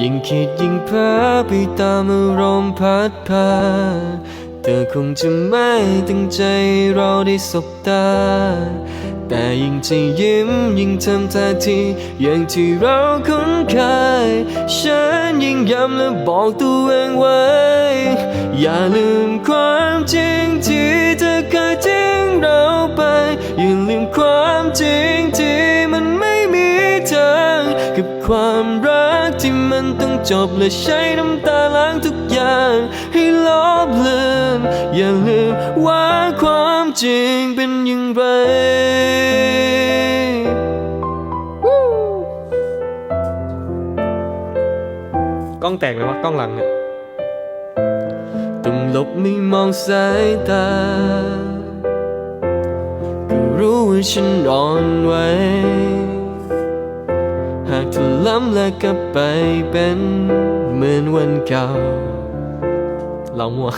ยิ่งคิดยิ่งเพ้อไปตามอารมณ์พัดพาเธอคงจะไม่ตั้งใจเราได้สบตา แต่ยิ่งจะยิ้มยิ่งทำท่าทีอย่างที่เราคุ้นเคยฉันยิ่งย้ำและบอกตัวเองไว้ อย่าลืมความจริงที่เธอเคยทิ้งเราไป อย่าลืมความจริงที่มันไม่มีทางกับความ จบและใช้น้ำตาล้างทุกอย่าง ให้ลบลือนอย่าลืมว่าความจริงเป็นอย่างไรกล้องแตกไหมวะกล้องหลังเนี่ยต้องหลบไม่มองสายตา ก็รู้ว่าฉันอ่อนไหว ล้ำและกลับไปเป็นเหมือนวันเก่าเรามั่ว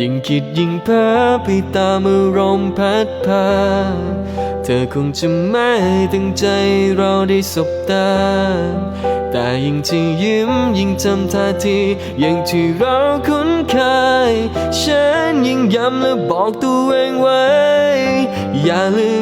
ยิ่งคิดยิ่งเพ้อไปตามอารมณ์พัดพา เธอคงจะไม่ตั้งใจเราได้สบตา แต่ยิ่งที่ยิ้มยิ่งทำท่าทีอย่างที่เราคุ้นเคยฉันยิ่งย้ำและบอกตัวเองไว้ อย่าลืม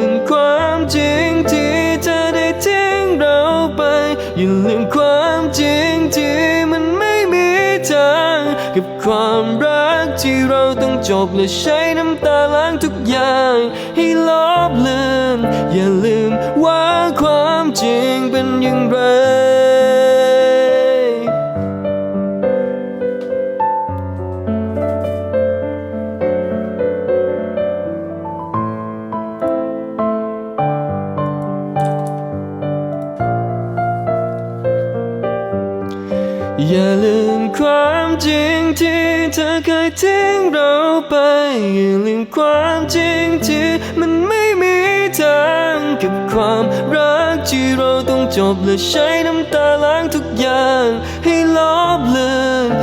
อย่าลืมความจริงที่มันไม่มีทางกับความรักที่เราต้องจบและใช้น้ำตาล้างทุกอย่าง ให้ลบเลือนอย่าลืมว่าความจริงเป็นอย่างไร อย่าลืมความจริงที่เธอเคยทิ้งเราไป อย่าลืมความจริงที่มันไม่มีทางกับความรักที่เราต้องจบและใช้น้ำตาล้างทุกอย่างให้ลบเลือน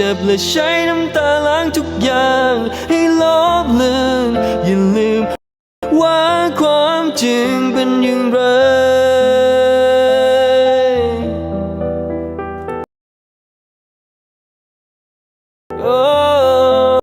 จ็บและใช้น้ำตาล้างทุกอย่าง ให้ลบเลือนอย่าลืมว่าความจริงเป็นอย่าง